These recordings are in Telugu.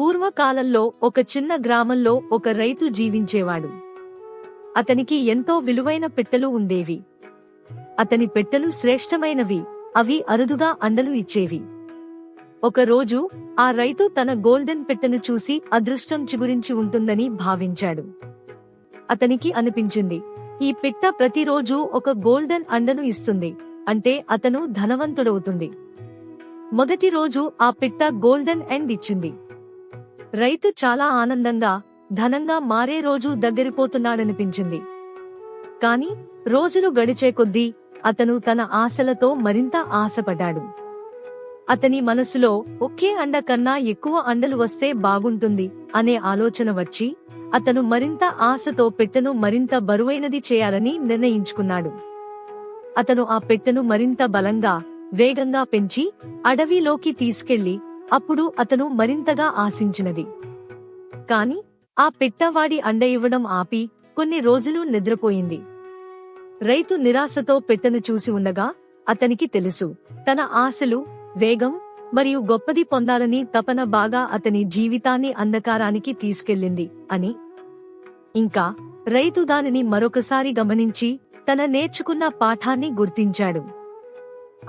పూర్వకాలంలో ఒక చిన్న గ్రామంలో ఒక రైతు జీవించేవాడు. అతనికి ఎంతో విలువైన పెట్టెలు ఉండేవి. అతని పెట్టెలు శ్రేష్టమైనవి అవి అరుదుగా అండలు ఇచ్చేవి. ఒకరోజు ఆ రైతు తన గోల్డెన్ పెట్టెను చూసి అదృష్టం చిగురించి ఉంటుందని భావించాడు. అతనికి అనిపించింది ఈ పిట్ట ప్రతిరోజు ఒక గోల్డెన్ అండను ఇస్తుంది అంటే అతను ధనవంతుడవుతుంది. మొదటి రోజు ఆ పిట్ట గోల్డెన్ ఎండ్ ఇచ్చింది. రైతు చాలా ఆనందంగా ధనంగా మారే రోజు దగ్గరిపోతున్నాడనిపించింది. కాని రోజులు గడిచే కొద్దీ అతను తన ఆశలతో మరింత ఆశపడ్డాడు. అతని మనసులో ఒకే అండ కన్నా ఎక్కువ అండలు వస్తే బాగుంటుంది అనే ఆలోచన వచ్చి అతను మరింత ఆశతో పెట్టెను మరింత బరువైనది చేయాలని నిర్ణయించుకున్నాడు. అతను ఆ పెట్టెను మరింత బలంగా వేగంగా పెంచి అడవిలోకి తీసుకెళ్ళి అప్పుడు అతను మరింతగా ఆశించినది. కాని ఆ పెట్టవాడి అండ ఇవ్వడం ఆపి కొన్ని రోజులు నిద్రపోయింది. రైతు నిరాశతో పెట్టెను చూసి ఉండగా అతనికి తెలుసు తన ఆశలు వేగం మరియు గొప్పది పొందాలని తపన బాగా అతని జీవితాన్ని అంధకారానికి తీసుకెళ్ళింది అని. ఇంకా రైతు దానిని మరొకసారి గమనించి తన నేర్చుకున్న పాఠాన్ని గుర్తించాడు.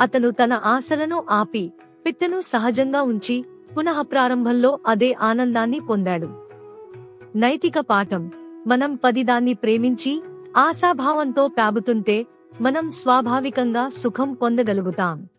అతను తన ఆశలను ఆపి పిట్టను సహజంగా ఉంచి పునః ప్రారంభంలో అదే ఆనందాన్ని పొందాడు. నైతిక పాఠం. మనం పదిదాన్ని ప్రేమించి ఆశాభావంతో పాబుతుంటే మనం స్వాభావికంగా సుఖం పొందగలుగుతాం.